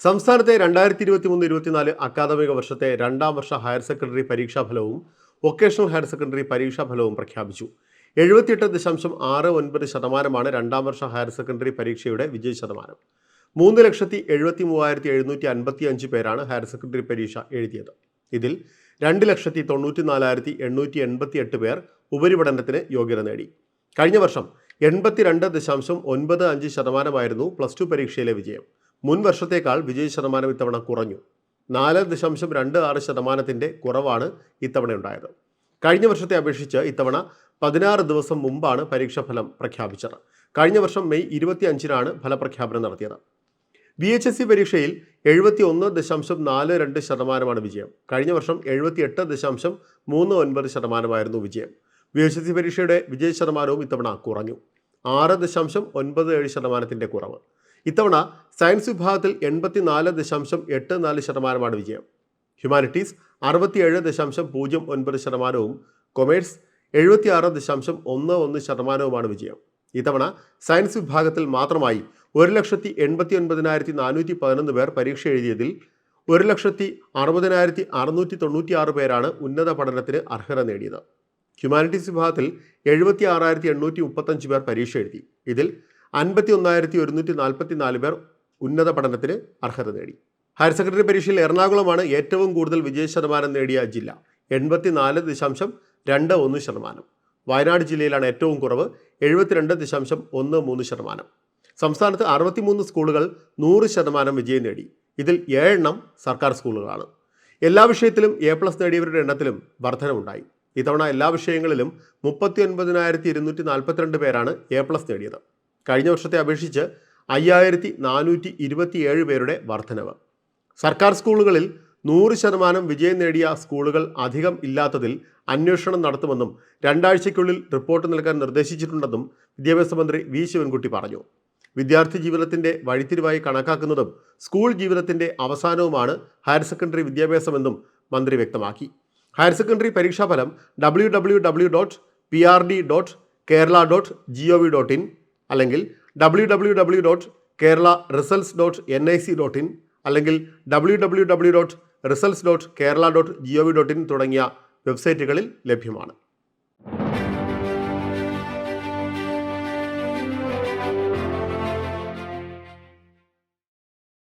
സംസ്ഥാനത്തെ രണ്ടായിരത്തി ഇരുപത്തി മൂന്ന് ഇരുപത്തിനാല് അക്കാദമിക വർഷത്തെ രണ്ടാം വർഷ ഹയർ സെക്കൻഡറി പരീക്ഷാ ഫലവും വൊക്കേഷണൽ ഹയർ സെക്കൻഡറി പരീക്ഷാ ഫലവും പ്രഖ്യാപിച്ചു. എഴുപത്തിയെട്ട് ദശാംശം ആറ് ഒൻപത് ശതമാനമാണ് രണ്ടാം വർഷ ഹയർ സെക്കൻഡറി പരീക്ഷയുടെ വിജയ ശതമാനം. മൂന്ന് ലക്ഷത്തി എഴുപത്തി മൂവായിരത്തി എഴുന്നൂറ്റി അൻപത്തി അഞ്ച് പേരാണ് ഹയർ സെക്കൻഡറി പരീക്ഷ എഴുതിയത്. ഇതിൽ രണ്ട് ലക്ഷത്തി തൊണ്ണൂറ്റി നാലായിരത്തി എണ്ണൂറ്റി എൺപത്തി എട്ട് പേർ ഉപരിപഠനത്തിന് യോഗ്യത നേടി. കഴിഞ്ഞ വർഷം എൺപത്തിരണ്ട് ദശാംശം ഒൻപത് അഞ്ച് ശതമാനമായിരുന്നു പ്ലസ് ടു പരീക്ഷയിലെ വിജയം. മുൻ വർഷത്തേക്കാൾ വിജയ ശതമാനം ഇത്തവണ കുറഞ്ഞു. നാല് ദശാംശം രണ്ട് ആറ് ശതമാനത്തിന്റെ കുറവാണ് ഇത്തവണ ഉണ്ടായത്. കഴിഞ്ഞ വർഷത്തെ അപേക്ഷിച്ച് ഇത്തവണ പതിനാറ് ദിവസം മുമ്പാണ് പരീക്ഷാഫലം പ്രഖ്യാപിച്ചത്. കഴിഞ്ഞ വർഷം മെയ് ഇരുപത്തി അഞ്ചിനാണ് ഫലപ്രഖ്യാപനം നടത്തിയത്. ബി എച്ച് എസ് സി പരീക്ഷയിൽ എഴുപത്തി ഒന്ന് ദശാംശം നാല് രണ്ട് ശതമാനമാണ് വിജയം. കഴിഞ്ഞ വർഷം എഴുപത്തി എട്ട് ദശാംശം മൂന്ന് ഒൻപത് ശതമാനമായിരുന്നു വിജയം. ബി എച്ച് എസ് സി പരീക്ഷയുടെ വിജയ ശതമാനവും ഇത്തവണ കുറഞ്ഞു. ആറ് ദശാംശം ഒൻപത് ഏഴ് ശതമാനത്തിന്റെ കുറവ്. ഇത്തവണ സയൻസ് വിഭാഗത്തിൽ എൺപത്തി നാല് ദശാംശം എട്ട് നാല് ശതമാനമാണ് വിജയം. ഹ്യൂമാനിറ്റീസ് അറുപത്തിയേഴ് ദശാംശം പൂജ്യം ഒൻപത് ശതമാനവും കൊമേഴ്സ് എഴുപത്തിയാറ് ദശാംശം ഒന്ന് ഒന്ന് ശതമാനവുമാണ് വിജയം. ഇത്തവണ സയൻസ് വിഭാഗത്തിൽ മാത്രമായി ഒരു ലക്ഷത്തി എൺപത്തി ഒൻപതിനായിരത്തി നാനൂറ്റി പതിനൊന്ന് പേർ പരീക്ഷ എഴുതിയതിൽ ഒരു ലക്ഷത്തി അറുപതിനായിരത്തി അറുന്നൂറ്റി തൊണ്ണൂറ്റി ആറ് പേരാണ് ഉന്നത പഠനത്തിന് അർഹത നേടിയത്. ഹ്യൂമാനിറ്റീസ് വിഭാഗത്തിൽ എഴുപത്തി ആറായിരത്തി എണ്ണൂറ്റി മുപ്പത്തഞ്ച് പേർ പരീക്ഷ എഴുതി. ഇതിൽ അൻപത്തി ഒന്നായിരത്തി ഒരുന്നൂറ്റി നാൽപ്പത്തി നാല് പേർ ഉന്നത പഠനത്തിന് അർഹത നേടി. ഹയർ സെക്കൻഡറി പരീക്ഷയിൽ എറണാകുളമാണ് ഏറ്റവും കൂടുതൽ വിജയ ശതമാനം നേടിയ ജില്ല. എൺപത്തി നാല് ദശാംശം രണ്ട് ഒന്ന് ശതമാനം. വയനാട് ജില്ലയിലാണ് ഏറ്റവും കുറവ് എഴുപത്തിരണ്ട് ദശാംശം ഒന്ന് മൂന്ന് ശതമാനം. സംസ്ഥാനത്ത് അറുപത്തിമൂന്ന് സ്കൂളുകൾ നൂറ് ശതമാനം വിജയം നേടി. ഇതിൽ ഏഴെണ്ണം സർക്കാർ സ്കൂളുകളാണ്. എല്ലാ വിഷയത്തിലും എ പ്ലസ് നേടിയവരുടെ എണ്ണത്തിലും വർധനമുണ്ടായി ഇത്തവണ എല്ലാ വിഷയങ്ങളിലും മുപ്പത്തി ഒൻപതിനായിരത്തി ഇരുന്നൂറ്റി നാൽപ്പത്തിരണ്ട് പേരാണ് എ പ്ലസ് നേടിയത്. കഴിഞ്ഞ വർഷത്തെ അപേക്ഷിച്ച് അയ്യായിരത്തി നാനൂറ്റി ഇരുപത്തിയേഴ് പേരുടെ വർധനവ്. സർക്കാർ സ്കൂളുകളിൽ നൂറ് ശതമാനം വിജയം നേടിയ സ്കൂളുകൾ അധികം ഇല്ലാത്തതിൽ അന്വേഷണം നടത്തുമെന്നും രണ്ടാഴ്ചയ്ക്കുള്ളിൽ റിപ്പോർട്ട് നൽകാൻ നിർദ്ദേശിച്ചിട്ടുണ്ടെന്നും വിദ്യാഭ്യാസ മന്ത്രി വി ശിവൻകുട്ടി പറഞ്ഞു. വിദ്യാർത്ഥി ജീവിതത്തിന്റെ വഴിത്തിരിവായി കണക്കാക്കുന്നതും സ്കൂൾ ജീവിതത്തിന്റെ അവസാനവുമാണ് ഹയർ സെക്കൻഡറി വിദ്യാഭ്യാസമെന്നും മന്ത്രി വ്യക്തമാക്കി. ഹയർ സെക്കൻഡറി പരീക്ഷാഫലം W W W dot P R D dot Kerala dot G O V dot in അല്ലെങ്കിൽ W W W dot Kerala results dot N I C dot in അല്ലെങ്കിൽ W W W dot results dot Kerala dot G O V dot in തുടങ്ങിയ വെബ്സൈറ്റുകളിൽ ലഭ്യമാണ്.